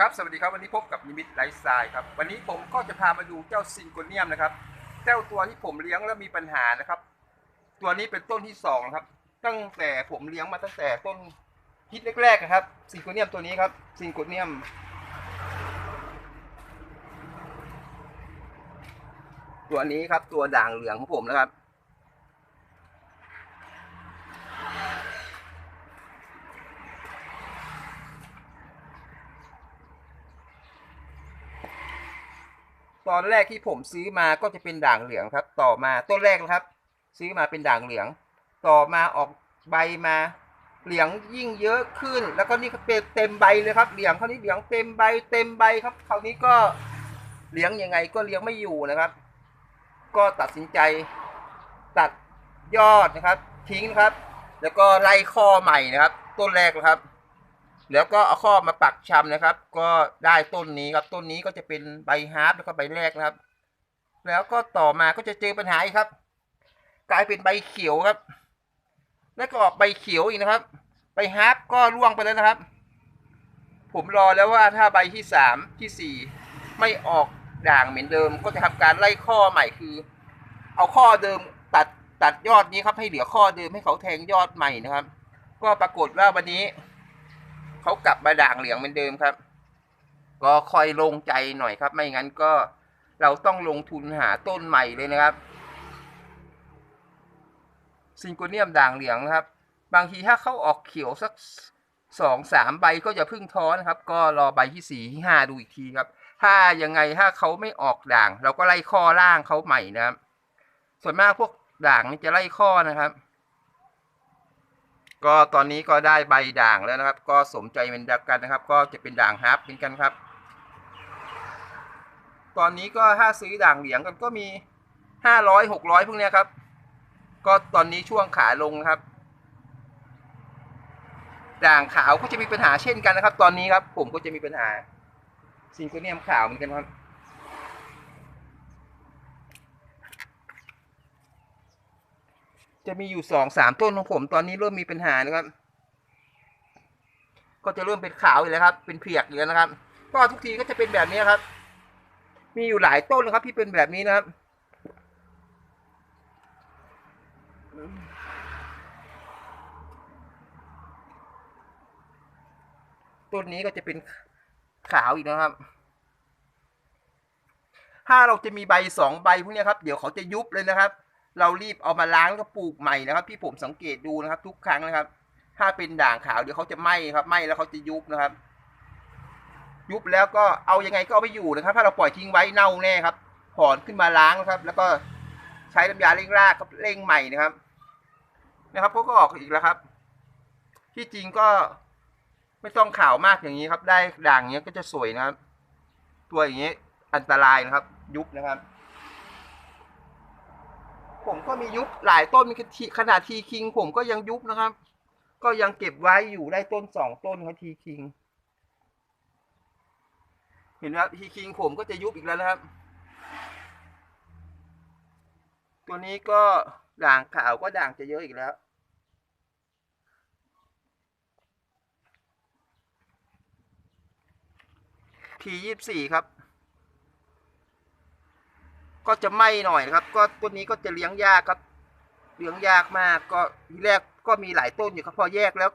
ครับสวัสดีครับวันนี้พบกับนิมิตไลฟ์สไตล์ครับวันนี้ผมก็จะพามาดูเจ้าซิงโกเนียมนะครับเจ้าตัวที่ผมเลี้ยงแล้วมีปัญหานะครับ ตัวนี้เป็นต้นที่สองนะครับ ตั้งแต่ผมเลี้ยงมาตั้งแต่ต้นฮิตแรกๆนะครับซิงโกเนียมตัวนี้ครับซิงโกเนียมตัวนี้ครับตัวด่างเหลืองของผมนะครับ อนแรกที่ผมซื้อมาก็จะเป็นด่างเหลืองครับ ต่อมาต้นแรกนะครับ ซื้อมาเป็นด่างเหลือง ต่อมาออกใบมาเหลืองยิ่งเยอะขึ้น แล้วก็นี่ก็เป็นเต็มใบเลยครับเหลืองคราวนี้เหลืองเต็มใบเต็มใบครับคราวนี้ก็เลี้ยงยังไงก็เลี้ยงไม่อยู่นะครับ ก็ตัดสินใจตัดยอดนะครับ ทิ้งครับ แล้วก็ไล่ข้อใหม่นะครับ ต้นแรกนะครับ แล้วก็เอาข้อมาปักชำนะครับ ก็ได้ต้นนี้ครับต้นนี้ก็จะเป็นใบฮาร์ปแล้วก็ใบแรกนะครับ แล้วก็ต่อมาก็จะเจอปัญหาอีกครับ กลายเป็นใบเขียวครับ แล้วก็ออกใบเขียวอีกนะครับ ใบฮาร์ปก็ร่วงไปแล้วนะครับ ผมรอแล้วว่าถ้าใบที่สามที่สี่ไม่ออกด่างเหมือนเดิม ก็จะทำการไล่ข้อใหม่คือ เอาข้อเดิมตัดตัดยอดนี้ครับ ให้เหลือข้อเดิมให้เขาแทงยอดใหม่นะครับ ก็ปรากฏว่าวันนี้ เขากลับมาด่างเหลืองเหมือนเดิมครับ ก็คอยลงใจหน่อยครับ ไม่งั้นก็เราต้องลงทุนหาต้นใหม่เลยนะครับซิงโกเนียมด่างเหลืองนะครับ บางทีถ้าเขาออกเขียวสักสองสามใบก็อย่าเพึ่งท้อนครับ ก็รอใบที่สี่ที่ห้าดูอีกทีครับ ถ้ายังไงถ้าเขาไม่ออกด่าง เราก็ไล่ข้อล่างเขาใหม่นะครับ ส่วนมากพวกด่างนี่จะไล่ข้อนะครับ ก็ตอนนี้ก็ได้ใบด่างแล้วนะครับ ก็สมใจเป็นดักกันนะครับ ก็จะเป็นด่างฮับเป็นกันครับ ตอนนี้ก็ถ้าซื้อด่างเหลียงกันก็มีห้าร้อยหกร้อยพวกเนี้ยครับ ก็ตอนนี้ช่วงขาลงนะครับ ด่างขาวก็จะมีปัญหาเช่นกันนะครับ ตอนนี้ครับผมก็จะมีปัญหาซิงโกเนียมขาวเหมือนกันครับ จะมีอยู่สองสามต้นของผม ตอนนี้เริ่มมีปัญหานะครับ ก็จะเริ่มเป็นขาวอีกแล้วครับ เป็นเพียกอีกแล้วนะครับ ก็ทุกทีก็จะเป็นแบบนี้ครับ มีอยู่หลายต้นนะครับ ที่เป็นแบบนี้นะครับต้นนี้ก็จะเป็นขาวอีกนะครับ ถ้าเราจะมีใบสองใบพวกนี้ครับ เดี๋ยวเขาจะยุบเลยนะครับ เรารีบเอามาล้างแล้วก็ปลูกใหม่นะครับ ที่ผมสังเกตดูนะครับ ทุกครั้งนะครับ ถ้าเป็นด่างขาวเดี๋ยวเขาจะไหม้ครับไหม้แล้วเขาจะยุบนะครับ ยุบแล้วก็เอายังไงก็เอาไม่อยู่นะครับ ถ้าเราปล่อยทิ้งไว้เน่าแน่ครับถอนขึ้นมาล้างนะครับ แล้วก็ใช้น้ำยาเร่งรากครับเร่งใหม่นะครับ นะครับเขาก็ออกอีกแล้วครับ ที่จริงก็ไม่ต้องขาวมากอย่างนี้ครับ ได้ด่างอย่างนี้ยก็จะสวยนะครับ ตัวอย่างนี้อันตรายนะครับ ยุบนะครับ ผมก็มียุบหลายต้นมีขนาดทีคิง ผมก็ยังยุบนะครับ ก็ยังเก็บไว้อยู่ได้ต้นสองต้นครับทีคิง เห็นไหมครับทีคิงผมก็จะยุบอีกแล้วนะครับ ตัวนี้ก็ด่างขาวก็ด่างจะเยอะอีกแล้วทียี่สี่ครับ ก็จะไหม้หน่อยนะครับ ก็ต้นนี้ก็จะเลี้ยงยากครับ เลี้ยงยากมาก ก็ทีแรกก็มีหลายต้นอยู่ครับพอแยกแล้ว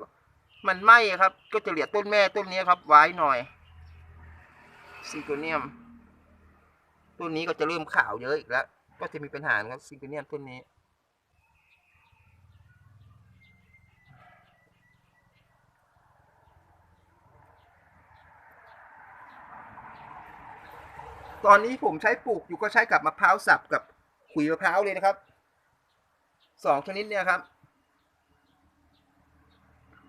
มันไหม้ครับ ก็จะเหลือต้นแม่ต้นนี้ครับไว้หน่อยซิงโกเนียมต้นนี้ก็จะเริ่มขาวเยอะอีกแล้ว ก็จะมีปัญหาครับซิงโกเนียมต้นนี้ ตอนนี้ผมใช้ปลูกอยู่ก็ใช้กับมะพร้าวสับกับขุยมะพร้าวเลยนะครับสองชนิดเนี่ยครับ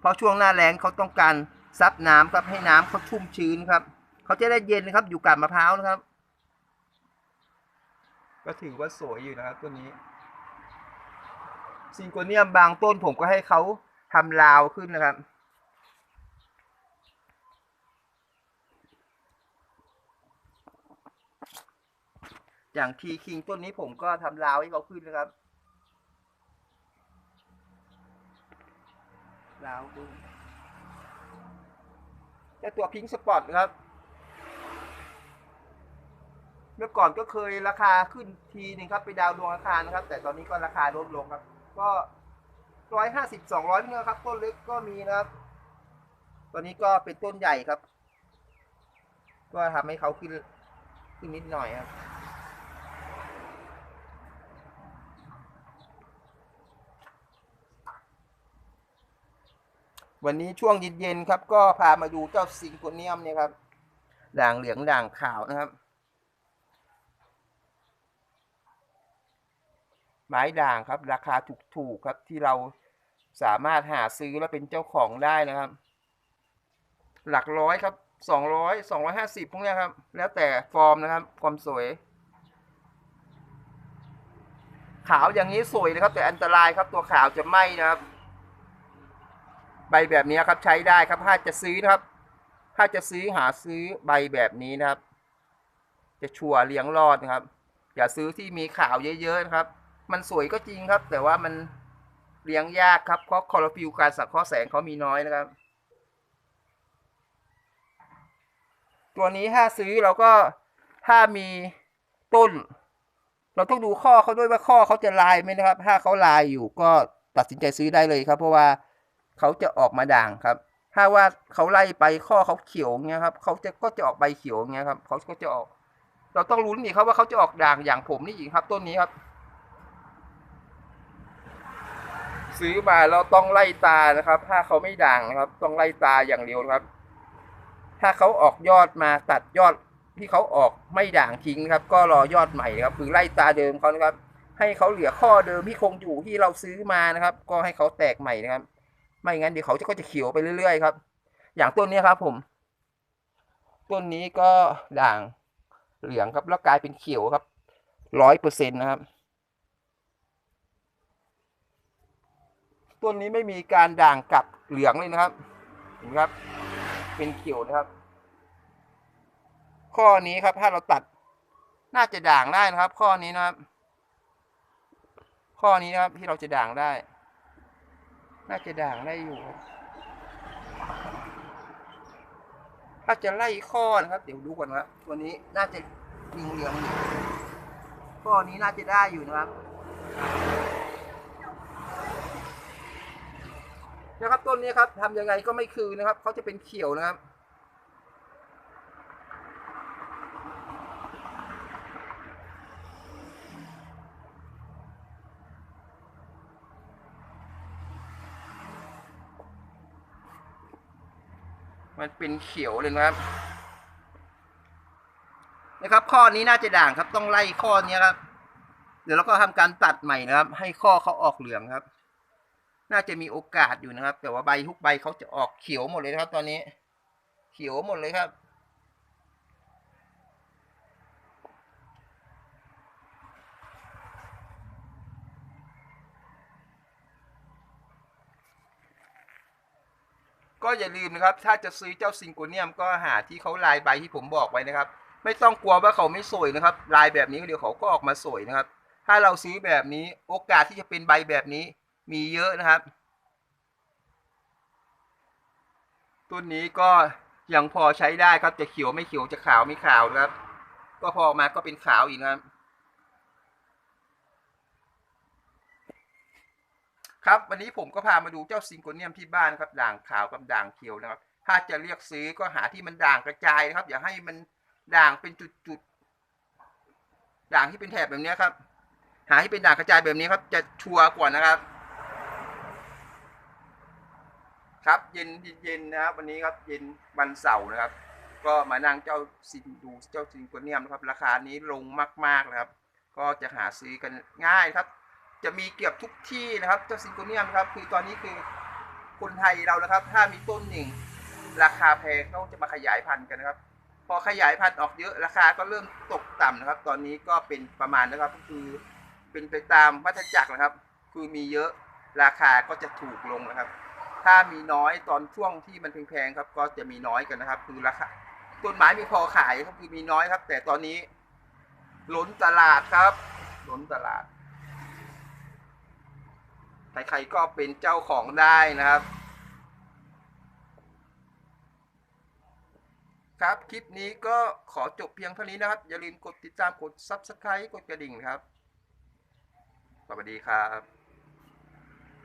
เพราะช่วงหน้าแล้งเขาต้องการซับน้ำครับให้น้ำเขาชุ่มชื้นครับเขาจะได้เย็นนะครับ อยู่กับมะพร้าวนะครับ ก็ถือว่าสวยอยู่นะครับตัวนี้ซิงโกเนียมบางต้นผมก็ให้เขาทำราวขึ้นนะครับ อย่างทีคิงต้นนี้ผมก็ทำราวให้เขาขึ้นนะครับราวขึ้นแต่ตัวพิงสปอตนะครับ เมื่อก่อนก็เคยราคาขึ้นทีหนึงครับ ไปดาวดวงอาคารนะครับ แต่ตอนนี้ก็ราคาลดลงครับ ก็ร้อยห้าสิบสองร้อยเนื้อครับ ต้นเล็กก็มีนะครับ ตอนนี้ก็เป็นต้นใหญ่ครับ ก็ทำให้เขาขึ้นขึ้นนิดหน่อยครับ วันนี้ช่วงเย็นๆครับ ก็พามาดูเจ้าซิงโกเนียมเนี่ยครับด่างเหลืองด่างขาวนะครับ ไม้ด่างครับ ราคาถูกๆครับที่เราสามารถหาซื้อแล้วเป็นเจ้าของได้นะครับ หลักร้อยครับสองร้อยสองร้อยห้าสิบพวกนี้ครับ แล้วแต่ฟอร์มนะครับ ความสวย ขาวอย่างนี้สวยนะครับ แต่อันตรายครับตัวขาวจะไหม้นะครับ ใบแบบนี้ครับใช้ได้ครับ ถ้าจะซื้อนะครับ ถ้าจะซื้อหาซื้อใบแบบนี้นะครับ จะชัวร์เลี้ยงรอดนะครับ อย่าซื้อที่มีขาวเยอะๆนะครับ มันสวยก็จริงครับ แต่ว่ามันเลี้ยงยากครับเพราะคลอโรฟิลการสังเคราะห์แสงเขามีน้อยนะครับ ตัวนี้ถ้าซื้อเราก็ถ้ามีต้น เราต้องดูข้อเขาด้วยว่าข้อเขาจะลายไหมนะครับ ถ้าเขาลายอยู่ก็ตัดสินใจซื้อได้เลยครับ เพราะว่า เขาจะออกมาด่างครับ ถ้าว่าเขาไล่ไปข้อเขาเขียวเงี้ยครับเขาจะก็จะออกใบเขียวเงี้ยครับเขาก็จะออก เราต้องลุ้นอีกครับว่าเขาจะออกด่างอย่างผมนี่อีกครับ ต้นนี้ครับ ซื้อมาเราต้องไล่ตานะครับ ถ้าเขาไม่ด่างนะครับ ต้องไล่ตาอย่างเดียวครับ ถ้าเขาออกยอดมาตัดยอดที่เขาออกไม่ด่างทิ้งครับ ก็รอยอดใหม่ครับ คือไล่ตาเดิมเขานะครับ ให้เขาเหลือข้อเดิมที่คงอยู่ที่เราซื้อมานะครับ ก็ให้เขาแตกใหม่นะครับ ไม่งั้นเดี๋ยวเขาจะก็จะเขียวไปเรื่อยๆครับ อย่างต้นนี้ครับผม ต้นนี้ก็ด่างเหลืองครับแล้วกลายเป็นเขียวครับร้อยเปอร์เซ็นต์นะครับ ต้นนี้ไม่มีการด่างกลับเหลืองเลยนะครับเห็นไหมครับ เป็นเขียวนะครับ ข้อนี้ครับถ้าเราตัดน่าจะด่างได้นะครับ ข้อนี้นะครับ ข้อนี้นะครับที่เราจะด่างได้ น่าจะด่างได้อยู่ ถ้าจะไล่ข้อนะครับ เดี๋ยวดูก่อนนะครับตัวนี้น่าจะเหลืองเหลืองๆอยู่ข้อนี้น่าจะได้อยู่นะครับนะครับต้นนี้ครับทำยังไงก็ไม่คืนนะครับเขาจะเป็นเขียวนะครับ มันเป็นเขียวเลยนะครับ นะครับ ข้อนี้น่าจะด่างครับ ต้องไล่ข้อนี้ครับ เดี๋ยวเราก็ทำการตัดใหม่นะครับ ให้ข้อเขาออกเหลืองครับ น่าจะมีโอกาสอยู่นะครับ แต่ว่าใบทุกใบเขาจะออกเขียวหมดเลยนะครับ ตอนนี้ เขียวหมดเลยครับ ก็อย่าลืมนะครับ ถ้าจะซื้อเจ้าซิงโกเนียมก็หาที่เขาลายใบที่ผมบอกไว้นะครับ ไม่ต้องกลัวว่าเขาไม่สวยนะครับ ลายแบบนี้เดี๋ยวเขาก็ออกมาสวยนะครับ ถ้าเราซื้อแบบนี้โอกาสที่จะเป็นใบแบบนี้มีเยอะนะครับ ต้นนี้ก็ยังพอใช้ได้ครับจะเขียวไม่เขียวจะขาวไม่ขาวนะครับ ก็พอออกมาก็เป็นขาวอีกนะครับ ครับวันนี้ผมก็พามาดูเจ้าซิงโกเนียมที่บ้านครับด่างขาวกับด่างเขียวนะครับ ถ้าจะเรียกซื้อก็หาที่มันด่างกระจายนะครับ อย่าให้มันด่างเป็นจุดๆด่างที่เป็นแถบแบบนี้ครับ หาที่เป็นด่างกระจายแบบนี้ครับ จะชัวร์กว่านะครับ ครับเย็นเย็นนะครับ วันนี้ครับเย็นวันเสาร์นะครับ ก็มานั่งเจ้าซินดูเจ้าซิงโกเนียมนะครับ ราคานี้ลงมากๆนะครับ ก็จะหาซื้อกันง่ายครับ จะมีเกือบทุกที่นะครับเจ้าซิงโกเนียมครับคือตอนนี้คือคนไทยเรานะครับ ถ้ามีต้นหนึ่งราคาแพงเขาจะมาขยายพันธุ์กันนะครับ พอขยายพันธุ์ออกเยอะราคาก็เริ่มตกต่ำนะครับ ตอนนี้ก็เป็นประมาณนะครับก็คือเป็นไปตามวัฏจักรนะครับ คือมีเยอะราคาก็จะถูกลงนะครับ ถ้ามีน้อยตอนช่วงที่มันแพงๆครับ ก็จะมีน้อยกันนะครับ คือราคาต้นไม้มีพอขายก็คือมีน้อยครับ แต่ตอนนี้ล้นตลาดครับล้นตลาด ใครๆก็เป็นเจ้าของได้นะครับ ครับคลิปนี้ก็ขอจบเพียงเท่านี้นะครับ อย่าลืมกดติดตามกด Subscribe กดกระดิ่งครับ สวัสดีครับ